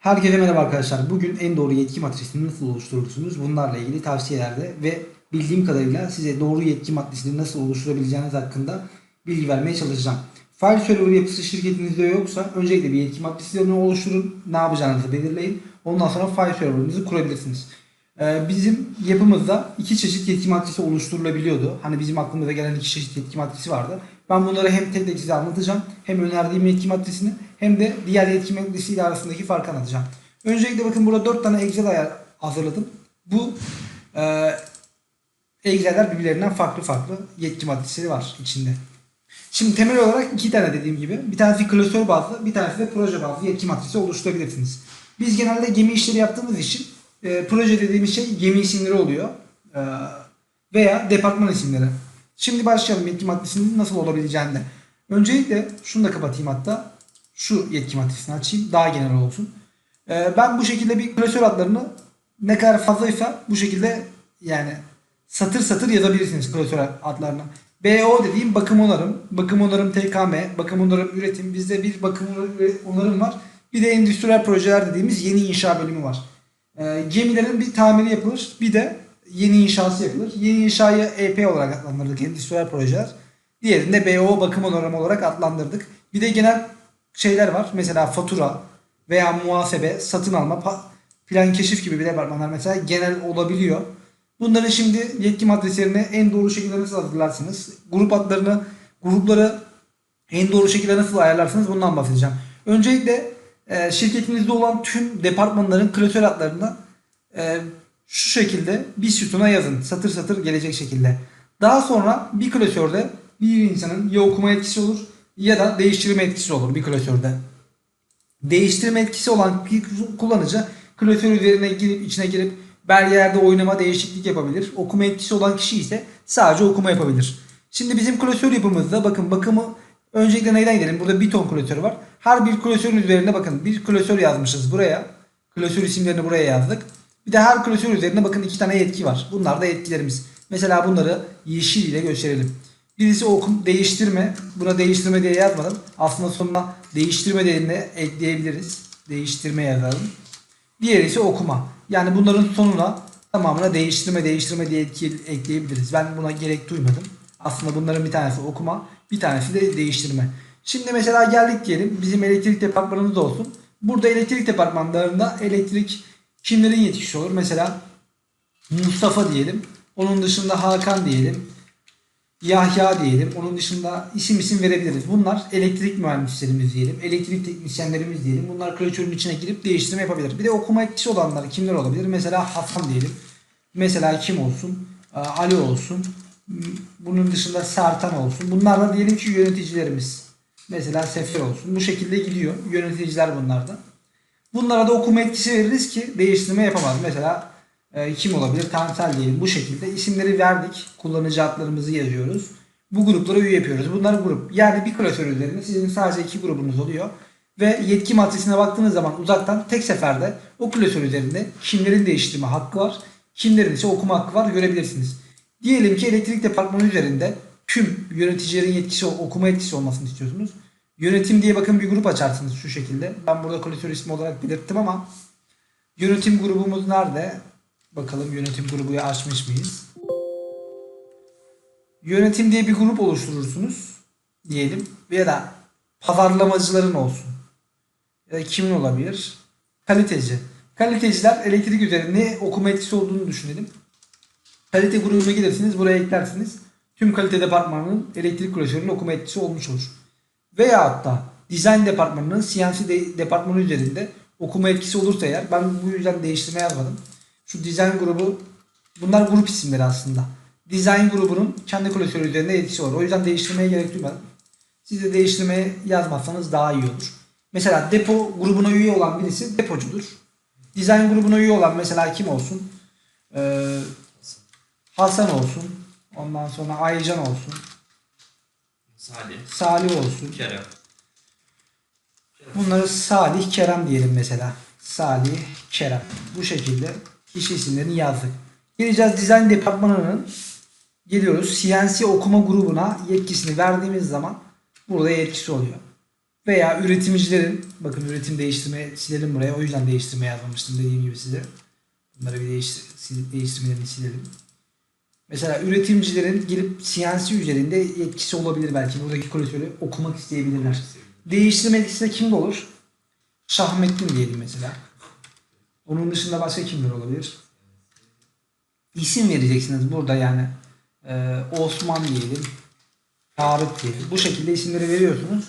Herkese merhaba arkadaşlar. Bugün en doğru yetki matrisini nasıl oluşturursunuz bunlarla ilgili tavsiyelerde ve bildiğim kadarıyla size doğru yetki matrisini nasıl oluşturabileceğiniz hakkında bilgi vermeye çalışacağım. File server yapısı şirketinizde yoksa öncelikle bir yetki matrislerini oluşturun. Ne yapacağınızı belirleyin. Ondan sonra file server'ınızı kurabilirsiniz. Ee, bizim yapımızda iki çeşit yetki matrisi oluşturulabiliyordu. Hani bizim aklımıza gelen iki çeşit yetki matrisi vardı. Ben bunları hem tek tek size anlatacağım. Hem önerdiğim yetki matrisini hem de diğer yetki matrisiyle arasındaki farkı anlatacağım. Öncelikle bakın burada 4 tane Excel ayar hazırladım. Bu e, Excel'ler birbirlerinden farklı farklı yetki matrisleri var içinde. Şimdi temel olarak iki tane dediğim gibi. Bir tanesi klasör bazlı, bir tanesi de proje bazlı yetki matrisi oluşturabilirsiniz. Biz genelde gemi işleri yaptığımız için e, proje dediğimiz şey gemi isimleri oluyor. E, veya departman isimleri. Şimdi başlayalım yetki matrisinin nasıl olabileceğine. Öncelikle şunu da kapatayım hatta. Şu yetki matrisini açayım. Daha genel olsun. E, ben bu şekilde bir klasör adlarını ne kadar fazlaysa bu şekilde yani satır satır yazabilirsiniz klasör adlarını. BO dediğim bakım onarım, bakım onarım TKM, bakım onarım üretim. Bizde bir bakım onarım var. Bir de endüstriyel projeler dediğimiz yeni inşa bölümü var. Ee, gemilerin bir tamiri yapılır, bir de yeni inşası yapılır. Yeni inşayı EP olarak adlandırdık, endüstriyel projeler. Diğerini de BO bakım onarım olarak adlandırdık. Bir de genel şeyler var. Mesela fatura veya muhasebe, satın alma, plan keşif gibi bir departmanlar mesela genel olabiliyor. Bunların şimdi yetki matrislerini en doğru şekilde nasıl hazırlarsınız? Grup adlarını, grupları en doğru şekilde nasıl ayarlarsınız bundan bahsedeceğim. Öncelikle e, şirketinizde olan tüm departmanların klasör adlarını e, şu şekilde bir sütuna yazın. Satır satır gelecek şekilde. Daha sonra bir klasörde bir insanın ya okuma etkisi olur ya da değiştirme etkisi olur bir klasörde. Değiştirme etkisi olan bir kullanıcı klasör üzerine girip içine girip belgelerde oynama değişiklik yapabilir. Okuma etkisi olan kişi ise sadece okuma yapabilir. Şimdi bizim klasör yapımızda bakın bakımı öncelikle neyden gidelim? Burada bir ton klasörü var. Her bir klasörün üzerine bakın bir klasör yazmışız buraya. Klasör isimlerini buraya yazdık. Bir de her klasör üzerine bakın iki tane yetki var. Bunlar da yetkilerimiz. Mesela bunları yeşil ile gösterelim. Birisi okum değiştirme. Buna değiştirme diye yazmadım. Aslında sonuna değiştirme dediğinde ekleyebiliriz. Değiştirme yazalım. Diğeri ise okuma. Yani bunların sonuna tamamına değiştirme değiştirme diye ekleyebiliriz. Ben buna gerek duymadım. Aslında bunların bir tanesi okuma, bir tanesi de değiştirme. Şimdi mesela geldik diyelim bizim elektrik departmanımız olsun. Burada elektrik departmanlarında elektrik kimlerin yetkisi olur? Mesela Mustafa diyelim. Onun dışında Hakan diyelim. Yahya diyelim. Onun dışında isim isim verebiliriz. Bunlar elektrik mühendislerimiz diyelim. Elektrik teknisyenlerimiz diyelim. Bunlar klasörün içine girip değiştirme yapabilir. Bir de okuma etkisi olanlar kimler olabilir? Mesela Hasan diyelim. Mesela kim olsun? Ali olsun. Bunun dışında Sertan olsun. Bunlar da diyelim ki yöneticilerimiz. Mesela Sefer olsun. Bu şekilde gidiyor. Yöneticiler bunlar da. Bunlara da okuma etkisi veririz ki değiştirme yapamaz. Mesela e, kim olabilir? Tansel diyelim. Bu şekilde isimleri verdik. Kullanıcı adlarımızı yazıyoruz. Bu gruplara üye yapıyoruz. Bunlar grup. Yani bir klasör üzerinde sizin sadece iki grubunuz oluyor. Ve yetki matrisine baktığınız zaman uzaktan tek seferde o klasör üzerinde kimlerin değiştirme hakkı var. Kimlerin ise okuma hakkı var görebilirsiniz. Diyelim ki elektrik departmanı üzerinde tüm yöneticilerin yetkisi okuma etkisi olmasını istiyorsunuz. Yönetim diye bakın bir grup açarsınız şu şekilde. Ben burada klasör ismi olarak belirttim ama yönetim grubumuz nerede? Bakalım yönetim grubu açmış mıyız? Yönetim diye bir grup oluşturursunuz diyelim. Ya da pazarlamacıların olsun. Ya da kimin olabilir? Kaliteci. Kaliteciler elektrik üzerinde okuma etkisi olduğunu düşünelim. Kalite grubuna gidersiniz. Buraya eklersiniz. Tüm kalite departmanının elektrik klasörünün okuma etkisi olmuş olur. Veya hatta dizayn departmanının CNC de- departmanı üzerinde okuma etkisi olursa eğer ben bu yüzden değiştirme yazmadım. Şu dizayn grubu bunlar grup isimleri aslında. Dizayn grubunun kendi klasörü üzerinde etkisi var. O yüzden değiştirmeye gerek duymadım. Siz de değiştirmeye yazmazsanız daha iyi olur. Mesela depo grubuna üye olan birisi depocudur. Dizayn grubuna üye olan mesela kim olsun? Ee, Hasan olsun. Ondan sonra Aycan olsun. Salih, Salih olsun. Kerem. Bunları Salih Kerem diyelim mesela. Salih Kerem. Bu şekilde kişi isimlerini yazdık. Geleceğiz dizayn departmanının geliyoruz CNC okuma grubuna yetkisini verdiğimiz zaman burada yetkisi oluyor. veya üretimcilerin bakın üretim değiştirme silelim buraya. O yüzden değiştirme yazmamıştım dediğim gibi size. Bunları bir değiştir, değiştirmelerini silelim. Mesela üretimcilerin gelip CNC üzerinde yetkisi olabilir belki. Buradaki klasörü okumak isteyebilirler. Değiştirme yetkisi de kimde olur? Şahmettin diyelim mesela. Onun dışında başka kimler olabilir? İsim vereceksiniz burada yani. Ee, Osman diyelim. Tarık diyelim. Bu şekilde isimleri veriyorsunuz.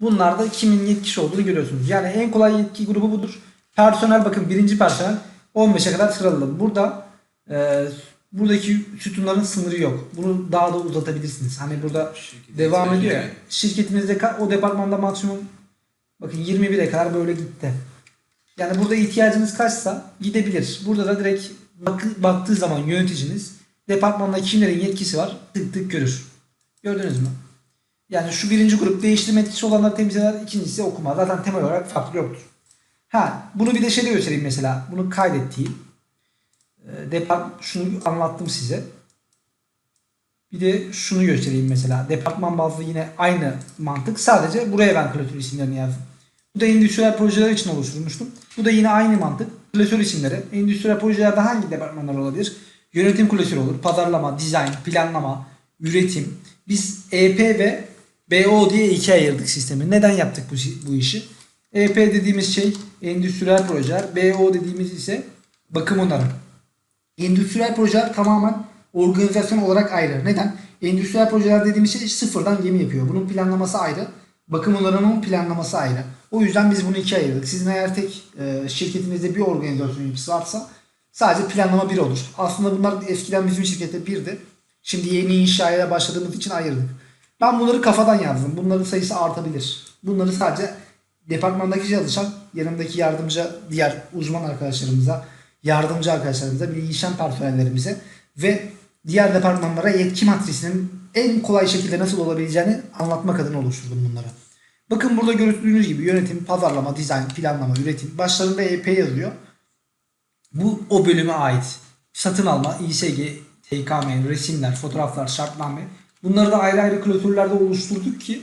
Bunlar da kimin yetkisi olduğunu görüyorsunuz. Yani en kolay yetki grubu budur. Personel bakın birinci personel 15'e kadar sıraladım. Burada e, buradaki sütunların sınırı yok. Bunu daha da uzatabilirsiniz. Hani burada devam ediyor ya. Şirketinizde o departmanda maksimum bakın 21'e kadar böyle gitti. Yani burada ihtiyacınız kaçsa gidebilir. Burada da direkt bak- baktığı zaman yöneticiniz departmanda kimlerin yetkisi var tık tık görür. Gördünüz mü? Yani şu birinci grup değiştirme etkisi olanları temsil eder. ikincisi okuma. Zaten temel olarak farklı yoktur. Ha bunu bir de şeyde göstereyim mesela. Bunu kaydettiğim. E, depart şunu anlattım size. Bir de şunu göstereyim mesela. Departman bazlı yine aynı mantık. Sadece buraya ben klasör isimlerini yazdım. Bu da endüstriyel projeler için oluşturmuştum. Bu da yine aynı mantık. Klasör isimleri. Endüstriyel projelerde hangi departmanlar olabilir? Yönetim klasörü olur. Pazarlama, dizayn, planlama, üretim. Biz EP ve BO diye ikiye ayırdık sistemi. Neden yaptık bu, bu işi? EP dediğimiz şey endüstriyel projeler. BO dediğimiz ise bakım onarım. Endüstriyel projeler tamamen organizasyon olarak ayrı. Neden? Endüstriyel projeler dediğimiz şey sıfırdan gemi yapıyor. Bunun planlaması ayrı. Bakım onarımının planlaması ayrı. O yüzden biz bunu ikiye ayırdık. Sizin eğer tek e, şirketinizde bir organizasyon yapısı varsa sadece planlama bir olur. Aslında bunlar eskiden bizim şirkette birdi. Şimdi yeni inşaya başladığımız için ayırdık. Ben bunları kafadan yazdım. Bunların sayısı artabilir. Bunları sadece departmandaki çalışan yanımdaki yardımcı diğer uzman arkadaşlarımıza, yardımcı arkadaşlarımıza, bilgisayar personellerimize ve diğer departmanlara yetki matrisinin en kolay şekilde nasıl olabileceğini anlatmak adına oluşturdum bunları. Bakın burada gördüğünüz gibi yönetim, pazarlama, dizayn, planlama, üretim. Başlarında EP yazıyor. Bu o bölüme ait. Satın alma, İSG, TKM, resimler, fotoğraflar, şartname. Bunları da ayrı ayrı klasörlerde oluşturduk ki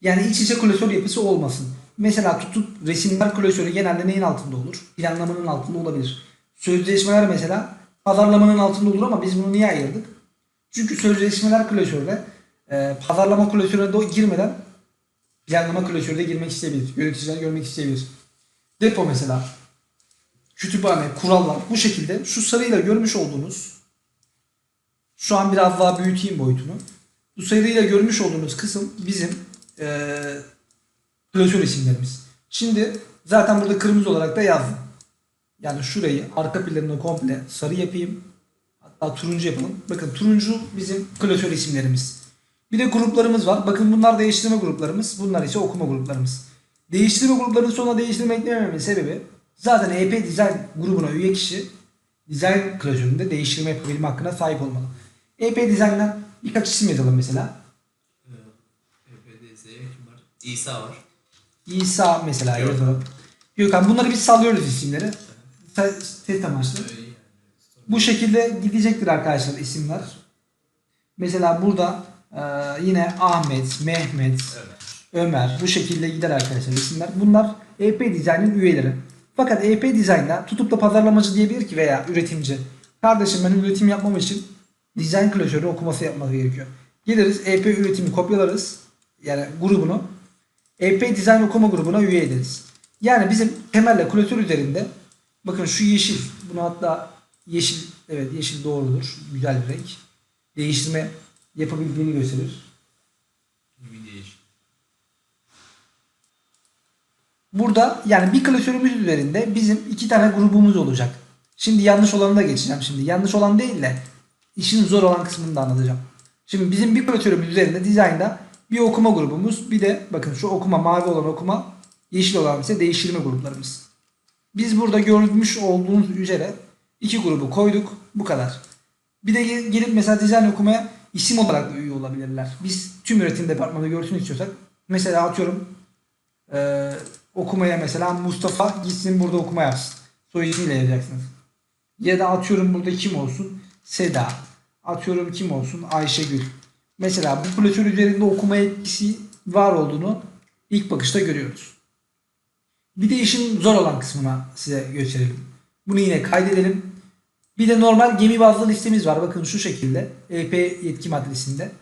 yani iç içe klasör yapısı olmasın. Mesela tutup resimler klasörü genelde neyin altında olur? Planlamanın altında olabilir. Sözleşmeler mesela pazarlamanın altında olur ama biz bunu niye ayırdık? Çünkü sözleşmeler klasörüne e, pazarlama klasörüne de girmeden planlama klasörüne girmek isteyebilir. Yöneticiler görmek isteyebilir. Depo mesela kütüphane, kurallar bu şekilde şu sarıyla görmüş olduğunuz şu an biraz daha büyüteyim boyutunu. Bu sarıyla görmüş olduğunuz kısım bizim eee klasör isimlerimiz. Şimdi zaten burada kırmızı olarak da yazdım. Yani şurayı arka planını komple sarı yapayım. Hatta turuncu yapalım. Bakın turuncu bizim klasör isimlerimiz. Bir de gruplarımız var. Bakın bunlar değiştirme gruplarımız. Bunlar ise okuma gruplarımız. Değiştirme gruplarının sonuna değiştirme eklemememin sebebi zaten EP Design grubuna üye kişi Design klasöründe değiştirme yapabilme hakkına sahip olmalı. EP Design'dan birkaç isim yazalım mesela. PPDS kim var? İsa var. İsa mesela yazalım. Gökhan bunları biz sallıyoruz isimleri. Te- Test amaçlı. Bu şekilde gidecektir arkadaşlar isimler. Mesela burada e, yine Ahmet, Mehmet, Evet. Ömer bu şekilde gider arkadaşlar isimler. Bunlar EP Design'in üyeleri. Fakat EP Design'da tutup da pazarlamacı diyebilir ki veya üretimci. Kardeşim ben üretim yapmam için dizayn klasörü okuması yapması gerekiyor. Geliriz EP üretimi kopyalarız. Yani grubunu. EP Design okuma grubuna üye ederiz. Yani bizim temelle klasör üzerinde bakın şu yeşil. Bunu hatta yeşil evet yeşil doğrudur. Güzel bir renk. Değiştirme yapabildiğini gösterir. Bir değiş. Burada yani bir klasörümüz üzerinde bizim iki tane grubumuz olacak. Şimdi yanlış olanı da geçeceğim şimdi. Yanlış olan değil de işin zor olan kısmını da anlatacağım. Şimdi bizim bir klasörümüz üzerinde dizaynda bir okuma grubumuz bir de bakın şu okuma mavi olan okuma yeşil olan ise değiştirme gruplarımız. Biz burada görmüş olduğunuz üzere iki grubu koyduk bu kadar. Bir de gel- gelip mesela dizayn okumaya isim olarak da üye olabilirler. Biz tüm üretim departmanı görsün istiyorsak mesela atıyorum ee, okumaya mesela Mustafa gitsin burada okuma yapsın. Soy ismiyle yazacaksınız. Ya da atıyorum burada kim olsun? Seda. Atıyorum kim olsun? Ayşegül. Mesela bu klasör üzerinde okuma etkisi var olduğunu ilk bakışta görüyoruz. Bir de işin zor olan kısmına size gösterelim. Bunu yine kaydedelim. Bir de normal gemi bazlı listemiz var. Bakın şu şekilde. EP yetki maddesinde.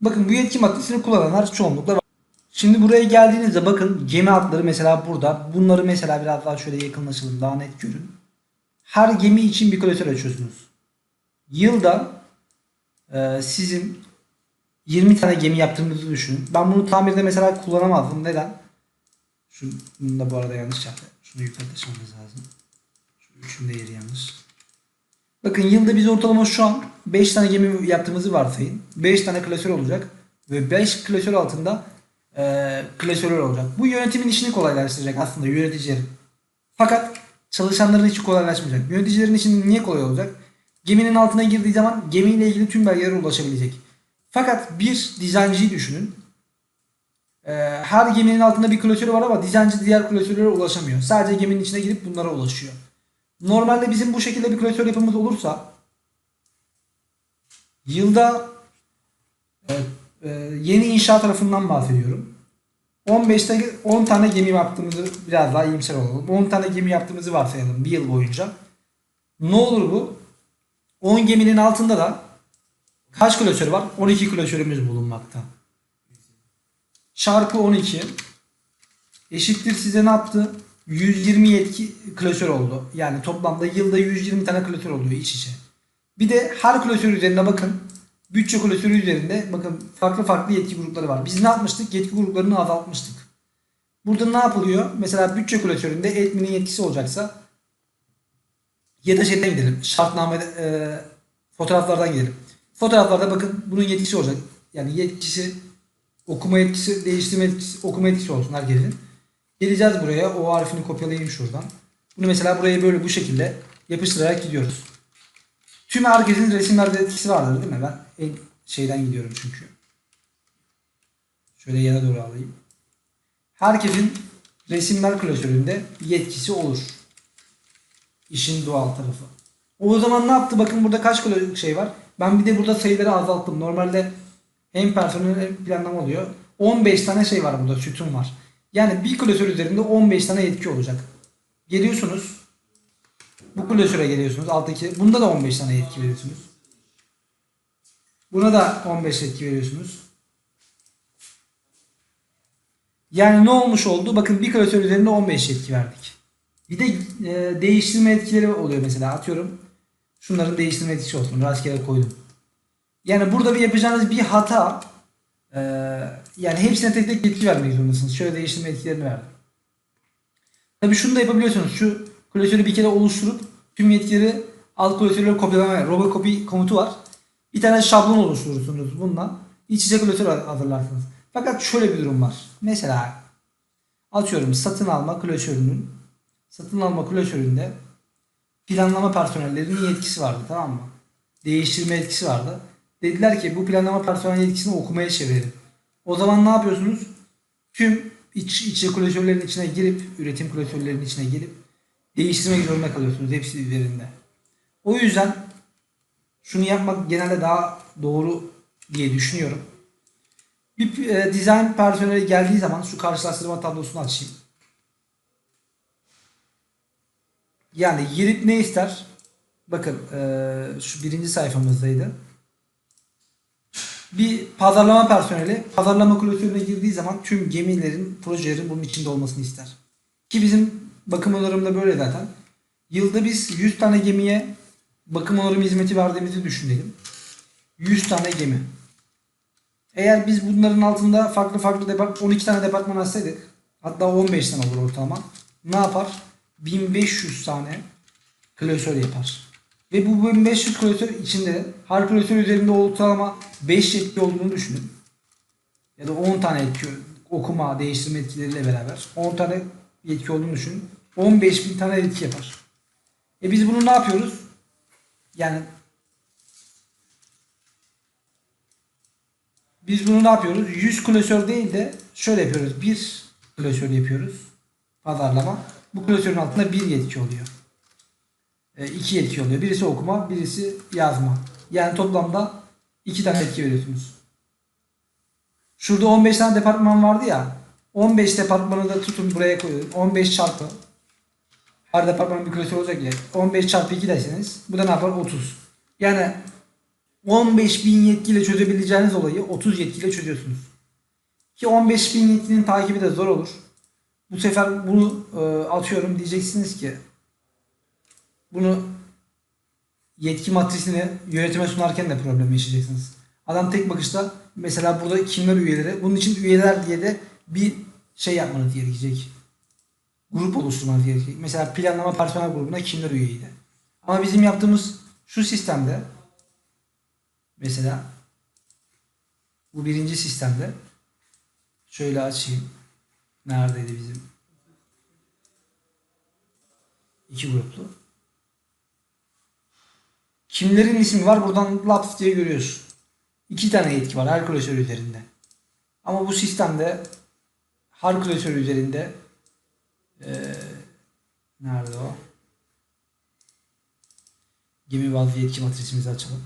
Bakın bu yetki maddesini kullananlar çoğunlukla var. Şimdi buraya geldiğinizde bakın gemi adları mesela burada. Bunları mesela biraz daha şöyle yakınlaşalım daha net görün. Her gemi için bir klasör açıyorsunuz. Yılda e, sizin 20 tane gemi yaptığınızı düşünün. Ben bunu tamirde mesela kullanamazdım. Neden? Şunu da bu arada yanlış yaptı. Şunu yukarı taşımamız lazım. Şu üçünün de yeri yanlış. Bakın yılda biz ortalama şu an 5 tane gemi yaptığımızı varsayın. 5 tane klasör olacak. Ve 5 klasör altında e, klasörler olacak. Bu yönetimin işini kolaylaştıracak aslında yöneticilerin. Fakat çalışanların işi kolaylaşmayacak. Yöneticilerin işi niye kolay olacak? Geminin altına girdiği zaman gemiyle ilgili tüm belgelere ulaşabilecek. Fakat bir dizayncıyı düşünün. Ee, her geminin altında bir klasörü var ama dizayncı diğer klasörlere ulaşamıyor. Sadece geminin içine girip bunlara ulaşıyor. Normalde bizim bu şekilde bir klasör yapımız olursa yılda e, e, yeni inşaat tarafından bahsediyorum. 15'te 10 tane gemi yaptığımızı biraz daha iyimser olalım. 10 tane gemi yaptığımızı varsayalım bir yıl boyunca. Ne olur bu? 10 geminin altında da kaç klasör var? 12 klasörümüz bulunmakta. Çarpı 12 eşittir size ne yaptı? 120 yetki klasör oldu. Yani toplamda yılda 120 tane klasör oluyor iç içe. Bir de her klasör üzerine bakın. Bütçe klasörü üzerinde bakın farklı farklı yetki grupları var. Biz ne yapmıştık? Yetki gruplarını azaltmıştık. Burada ne yapılıyor? Mesela bütçe klasöründe admin'in yetkisi olacaksa ya da şeyden gidelim. Şartname e, fotoğraflardan gidelim. Fotoğraflarda bakın bunun yetkisi olacak. Yani yetkisi okuma yetkisi, değiştirme yetkisi, okuma yetkisi olsun herkesin. Geleceğiz buraya. O harfini kopyalayayım şuradan. Bunu mesela buraya böyle bu şekilde yapıştırarak gidiyoruz. Tüm herkesin resimlerde etkisi vardır değil mi? Ben en şeyden gidiyorum çünkü. Şöyle yana doğru alayım. Herkesin resimler klasöründe yetkisi olur. İşin doğal tarafı. O zaman ne yaptı? Bakın burada kaç şey var. Ben bir de burada sayıları azalttım. Normalde hem personel hem planlama oluyor. 15 tane şey var burada. Sütun var. Yani bir klasör üzerinde 15 tane yetki olacak. Geliyorsunuz. Bu klasöre geliyorsunuz. Alttaki. Bunda da 15 tane yetki veriyorsunuz. Buna da 15 yetki veriyorsunuz. Yani ne olmuş oldu? Bakın bir klasör üzerinde 15 yetki verdik. Bir de e, değiştirme etkileri oluyor mesela. Atıyorum şunların değiştirme etkisi olsun. Rastgele koydum. Yani burada bir yapacağınız bir hata e, yani hepsine tek tek yetki vermek zorundasınız. Şöyle değiştirme etkilerini verdim. Tabi şunu da yapabiliyorsunuz. Şu klasörü bir kere oluşturup tüm yetkileri alt klasörleri kopyalama robocopy komutu var. Bir tane şablon oluşturursunuz bununla. İç içe klasör hazırlarsınız. Fakat şöyle bir durum var. Mesela atıyorum satın alma klasörünün satın alma klasöründe planlama personellerinin yetkisi vardı tamam mı? Değiştirme yetkisi vardı. Dediler ki bu planlama personel yetkisini okumaya çevirelim. O zaman ne yapıyorsunuz? Tüm iç, içe klasörlerin içine girip, üretim klasörlerinin içine girip değiştirmek zorunda kalıyorsunuz hepsi üzerinde. O yüzden şunu yapmak genelde daha doğru diye düşünüyorum. Bir e, dizayn personeli geldiği zaman şu karşılaştırma tablosunu açayım. Yani girip ne ister? Bakın e, şu birinci sayfamızdaydı. Bir pazarlama personeli pazarlama klasörüne girdiği zaman tüm gemilerin, projelerin bunun içinde olmasını ister. Ki bizim bakım onarımda böyle zaten. Yılda biz 100 tane gemiye bakım onarım hizmeti verdiğimizi düşünelim. 100 tane gemi. Eğer biz bunların altında farklı farklı depart 12 tane departman açsaydık hatta 15 tane olur ortalama. Ne yapar? 1500 tane klasör yapar. Ve bu 1500 klasör içinde her klasör üzerinde ortalama 5 yetki olduğunu düşünün. Ya da 10 tane yetki okuma, değiştirme etkileriyle beraber 10 tane yetki olduğunu düşünün. 15 bin tane yetki yapar. E biz bunu ne yapıyoruz? Yani biz bunu ne yapıyoruz? 100 klasör değil de şöyle yapıyoruz. Bir klasör yapıyoruz. Pazarlama. Bu klasörün altında bir yetki oluyor. E, iki yetki oluyor. Birisi okuma, birisi yazma. Yani toplamda iki tane yetki veriyorsunuz. Şurada 15 tane departman vardı ya. 15 departmanı da tutun buraya koyun. 15 çarpı. Her departmanın bir klasör olacak ya. 15 çarpı 2 derseniz bu da ne yapar? 30. Yani 15 bin yetkiyle çözebileceğiniz olayı 30 yetkiyle çözüyorsunuz. Ki 15 bin yetkinin takibi de zor olur. Bu sefer bunu e, atıyorum diyeceksiniz ki bunu yetki matrisini yönetime sunarken de problem yaşayacaksınız. Adam tek bakışta mesela burada kimler üyeleri bunun için üyeler diye de bir şey yapmanız gerekecek. Grup oluşturmanız gerekecek. Mesela planlama personel grubuna kimler üyeydi. Ama bizim yaptığımız şu sistemde mesela bu birinci sistemde şöyle açayım. Neredeydi bizim? İki gruplu. Kimlerin ismi var buradan laps diye görüyorsun. İki tane yetki var her klasör üzerinde. Ama bu sistemde her klasör üzerinde eee nerede o? Gemi bazlı yetki matrisimizi açalım.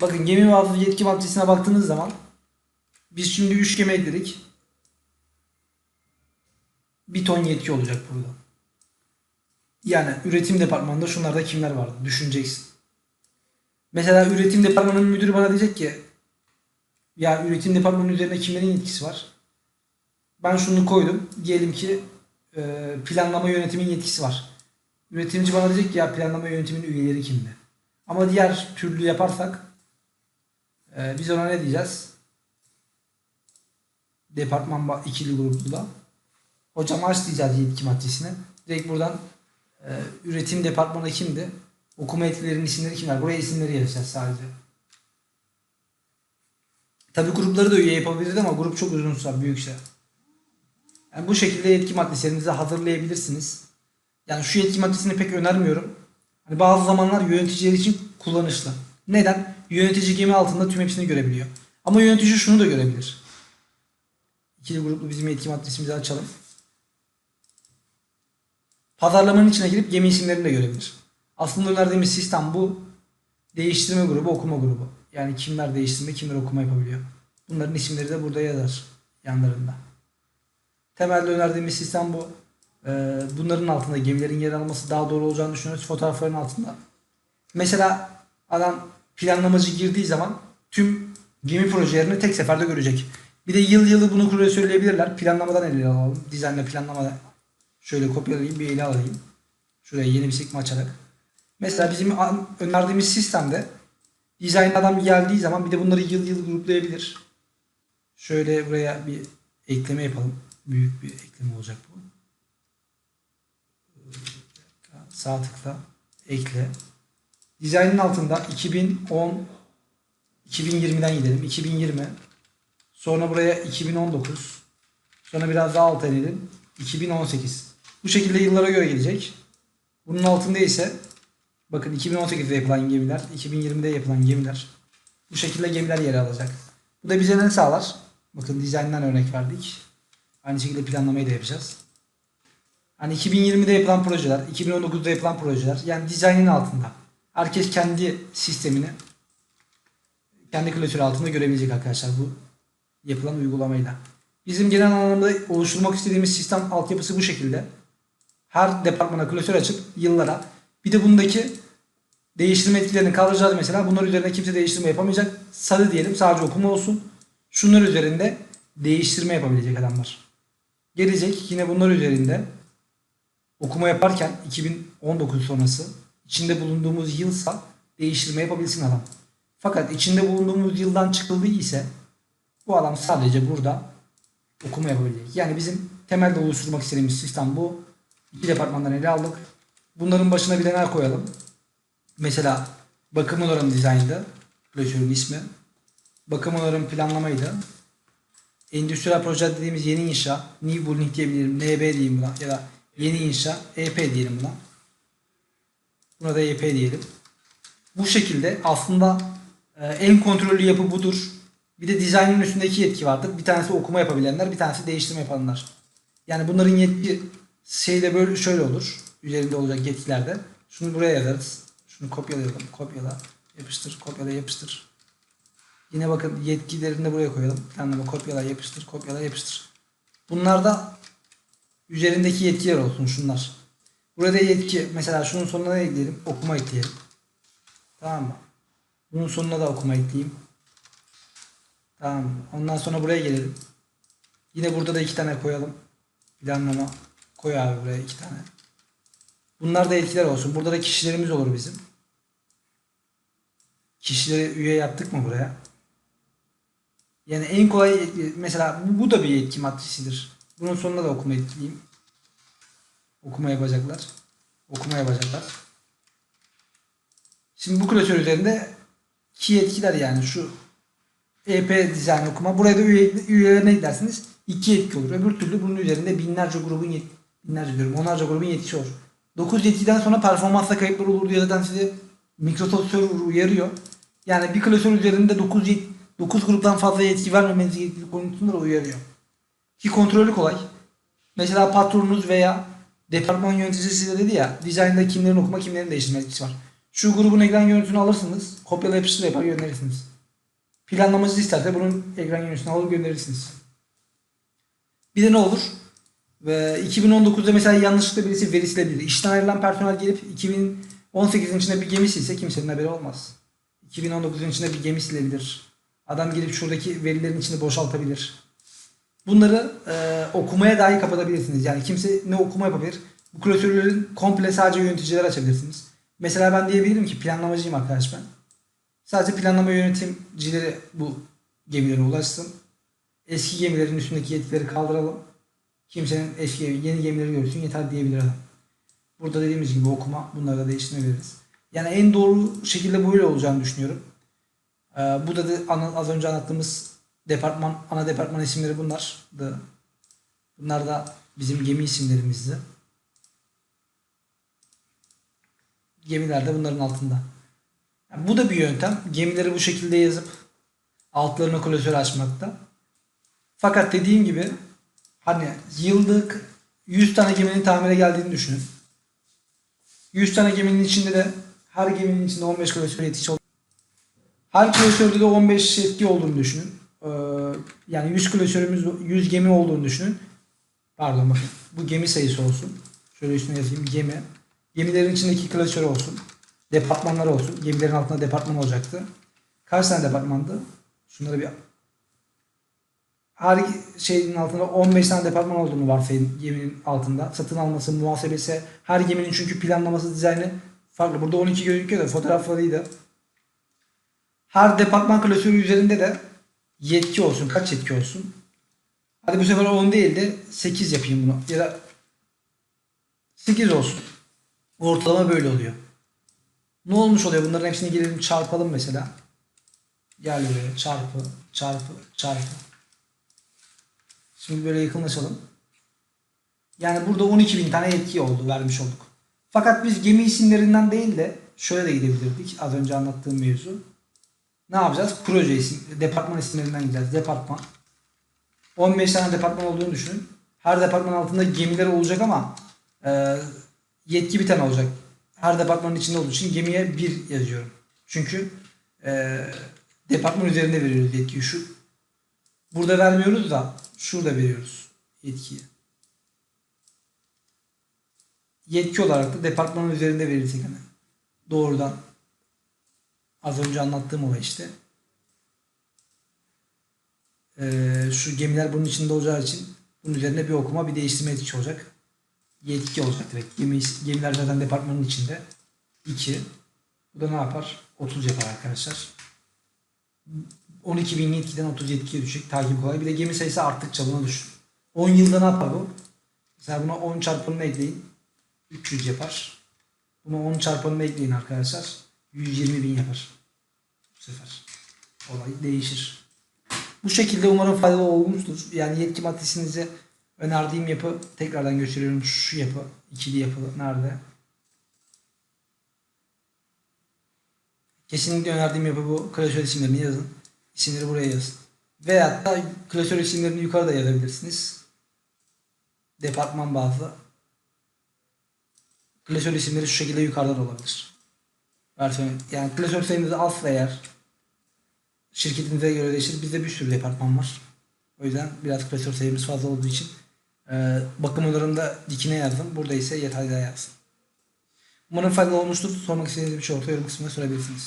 Bakın gemi bazlı yetki matrisine baktığınız zaman biz şimdi 3 gemi ekledik. Bir ton yetki olacak burada. Yani üretim departmanında şunlarda kimler vardı düşüneceksin. Mesela üretim departmanının müdürü bana diyecek ki ya üretim departmanının üzerinde kimlerin yetkisi var? Ben şunu koydum. Diyelim ki e, planlama yönetimin yetkisi var. Üretimci bana diyecek ki ya planlama yönetimin üyeleri kimdi? Ama diğer türlü yaparsak e, biz ona ne diyeceğiz? Departman ikili gruplu da. Hocam aç diyeceğiz yetki maddesine. Direkt buradan e, üretim departmanı kimdi? Okuma yetkilerinin isimleri kimler? Buraya isimleri yazacağız sadece. Tabi grupları da üye yapabiliriz ama grup çok uzunsa, büyükse. Yani bu şekilde yetki maddeslerinizi hazırlayabilirsiniz. Yani şu yetki maddesini pek önermiyorum. Hani bazı zamanlar yöneticiler için kullanışlı. Neden? Yönetici gemi altında tüm hepsini görebiliyor. Ama yönetici şunu da görebilir. İkili gruplu bizim yetki maddesimizi açalım. Pazarlamanın içine girip gemi isimlerini de görebilir. Aslında önerdiğimiz sistem bu. Değiştirme grubu, okuma grubu. Yani kimler değiştirme, kimler okuma yapabiliyor. Bunların isimleri de burada yazar yanlarında. Temelde önerdiğimiz sistem bu. Ee, bunların altında gemilerin yer alması daha doğru olacağını düşünüyoruz. Fotoğrafların altında. Mesela adam planlamacı girdiği zaman tüm gemi projelerini tek seferde görecek. Bir de yıl yılı bunu kuraya söyleyebilirler. Planlamadan ele alalım. Dizaynla planlamadan. Şöyle kopyalayayım bir ele alayım. Şuraya yeni bir sekme açarak. Mesela bizim önerdiğimiz sistemde dizayn adam geldiği zaman bir de bunları yıl yıl gruplayabilir. Şöyle buraya bir ekleme yapalım. Büyük bir ekleme olacak bu. Sağ tıkla ekle. Dizaynın altında 2010 2020'den gidelim. 2020 Sonra buraya 2019. Sonra biraz daha alta inelim. 2018. Bu şekilde yıllara göre gelecek. Bunun altında ise bakın 2018'de yapılan gemiler, 2020'de yapılan gemiler. Bu şekilde gemiler yer alacak. Bu da bize ne sağlar? Bakın dizayndan örnek verdik. Aynı şekilde planlamayı da yapacağız. Hani 2020'de yapılan projeler, 2019'da yapılan projeler yani dizaynın altında. Herkes kendi sistemini kendi klasörü altında görebilecek arkadaşlar bu yapılan uygulamayla. Bizim genel anlamda oluşturmak istediğimiz sistem altyapısı bu şekilde. Her departmana klasör açıp yıllara bir de bundaki değiştirme etkilerini kaldıracağız mesela. Bunlar üzerine kimse değiştirme yapamayacak. Sarı diyelim sadece okuma olsun. Şunlar üzerinde değiştirme yapabilecek adamlar. Gelecek yine bunlar üzerinde okuma yaparken 2019 sonrası içinde bulunduğumuz yılsa değiştirme yapabilsin adam. Fakat içinde bulunduğumuz yıldan çıkıldığı ise bu adam sadece burada okuma yapabilecek. Yani bizim temelde oluşturmak istediğimiz sistem bu. İki departmandan ele aldık. Bunların başına bir de ne koyalım? Mesela bakım onarım dizayndı. Klasörün ismi. Bakım onarım planlamaydı. Endüstriyel proje dediğimiz yeni inşa. New building diyebilirim. NB diyeyim buna. Ya da yeni inşa. EP diyelim buna. Buna da EP diyelim. Bu şekilde aslında e, en kontrollü yapı budur. Bir de dizaynın üstündeki yetki vardır. Bir tanesi okuma yapabilenler, bir tanesi değiştirme yapanlar. Yani bunların yetki şeyde böyle şöyle olur. Üzerinde olacak yetkilerde. Şunu buraya yazarız. Şunu kopyalayalım. Kopyala, yapıştır, kopyala, yapıştır. Yine bakın yetkilerini de buraya koyalım. Planlama kopyala, yapıştır, kopyala, yapıştır. Bunlarda üzerindeki yetkiler olsun şunlar. Burada yetki mesela şunun sonuna ne ekleyelim? Okuma ekleyelim. Tamam mı? Bunun sonuna da okuma ekleyeyim. Tamam? Ondan sonra buraya gelelim. Yine burada da iki tane koyalım. Planlama. Koy abi buraya iki tane. Bunlar da etkiler olsun. Burada da kişilerimiz olur bizim. Kişileri üye yaptık mı buraya? Yani en kolay etki- mesela bu, bu da bir yetki matrisidir. Bunun sonuna da okuma ekleyeyim. Okuma yapacaklar. Okuma yapacaklar. Şimdi bu klasör üzerinde ki yetkiler yani şu EP dizayn okuma. Buraya da üye, üyelerine eklersiniz. iki yetki olur. Öbür türlü bunun üzerinde binlerce grubun yet, binlerce diyorum onlarca grubun yetkisi olur. 9 yetkiden sonra performansta kayıplar olur diye zaten size Microsoft Server uyarıyor. Yani bir klasör üzerinde 9 yet, 9 gruptan fazla yetki vermemeniz gerektiği konusunda da uyarıyor. Ki kontrolü kolay. Mesela patronunuz veya departman yöneticisi size dedi ya dizaynda kimlerin okuma kimlerin değiştirme etkisi var. Şu grubun ekran görüntüsünü alırsınız. Kopyala yapıştır yapar gönderirsiniz. Planlamacı isterse bunun ekran görüntüsünü alır gönderirsiniz. Bir de ne olur? Ve 2019'da mesela yanlışlıkla birisi veri silebilir. İşten ayrılan personel gelip 2018'in içinde bir gemi silse kimsenin haberi olmaz. 2019'un içinde bir gemi silebilir. Adam gelip şuradaki verilerin içini boşaltabilir. Bunları e, okumaya dahi kapatabilirsiniz. Yani kimse ne okuma yapabilir? Bu klasörlerin komple sadece yöneticiler açabilirsiniz. Mesela ben diyebilirim ki planlamacıyım arkadaş ben. Sadece planlama yönetimcileri bu gemilere ulaşsın. Eski gemilerin üstündeki yetkileri kaldıralım. Kimsenin eski yeni gemileri görsün yeter diyebilir adam. Burada dediğimiz gibi okuma bunları da değiştirebiliriz. Yani en doğru şekilde böyle olacağını düşünüyorum. Ee, bu da, az önce anlattığımız departman, ana departman isimleri bunlar. Bunlar da bizim gemi isimlerimizdi. Gemiler de bunların altında. Yani bu da bir yöntem. Gemileri bu şekilde yazıp altlarına klasör açmakta. Fakat dediğim gibi hani yıllık 100 tane geminin tamire geldiğini düşünün. 100 tane geminin içinde de her geminin içinde 15 klasör yetişi ol- Her klasörde de 15 yetki olduğunu düşünün. Ee, yani 100 klasörümüz 100 gemi olduğunu düşünün. Pardon bakın bu gemi sayısı olsun. Şöyle üstüne yazayım gemi. Gemilerin içindeki klasör olsun. Departmanlar olsun. Gemilerin altında departman olacaktı. Kaç tane departmandı? Şunları bir her şeyin altında 15 tane departman olduğunu varsayın geminin altında. Satın alması, muhasebesi, her geminin çünkü planlaması, dizaynı farklı. Burada 12 gözüküyor da fotoğraflarıydı. Her departman klasörü üzerinde de yetki olsun. Kaç yetki olsun? Hadi bu sefer 10 değil de 8 yapayım bunu. Ya da 8 olsun. Ortalama böyle oluyor. Ne olmuş oluyor? Bunların hepsini gelelim çarpalım mesela. Gel buraya çarpı, çarpı, çarpı. Şimdi böyle yakınlaşalım. Yani burada 12.000 tane yetki oldu, vermiş olduk. Fakat biz gemi isimlerinden değil de şöyle de gidebilirdik. Az önce anlattığım mevzu. Ne yapacağız? Proje isim, departman isimlerinden gideceğiz. Departman. 15 tane departman olduğunu düşünün. Her departman altında gemiler olacak ama e, yetki bir tane olacak. Her departmanın içinde olduğu için gemiye bir yazıyorum. Çünkü e, departman üzerinde veriyoruz yetkiyi. Şu burada vermiyoruz da şurada veriyoruz yetkiyi. Yetki olarak da departmanın üzerinde verirsek hani doğrudan az önce anlattığım olay işte. Ee, şu gemiler bunun içinde olacağı için bunun üzerine bir okuma bir değiştirme etkisi olacak. Yetki olacak direkt. Gemi, gemiler zaten departmanın içinde. 2. Bu da ne yapar? 30 yapar arkadaşlar. 12 bin yetkiden 30 yetkiye düşecek. Takip kolay. Bir de gemi sayısı arttıkça buna düşün. 10 yılda ne yapar bu? Mesela buna 10 çarpanını ekleyin. 300 yapar. Buna 10 çarpanını ekleyin arkadaşlar. 120 bin yapar. Bu sefer. Olay değişir. Bu şekilde umarım faydalı olmuştur. Yani yetki maddesinize önerdiğim yapı tekrardan gösteriyorum. Şu yapı. ikili yapı nerede? Kesinlikle önerdiğim yapı bu. Klasör isimlerini yazın. İsimleri buraya yazın. Veyahut da klasör isimlerini yukarıda yazabilirsiniz. Departman bazlı. Klasör isimleri şu şekilde yukarıda da olabilir. Yani klasör sayınız azsa eğer şirketinize göre değişir. Bizde bir sürü departman var. O yüzden biraz klasör sayımız fazla olduğu için e, bakım odalarında dikine yazdım. Burada ise yatayda yazdım. Umarım faydalı olmuştur. Sormak istediğiniz bir şey olursa yorum kısmına sorabilirsiniz.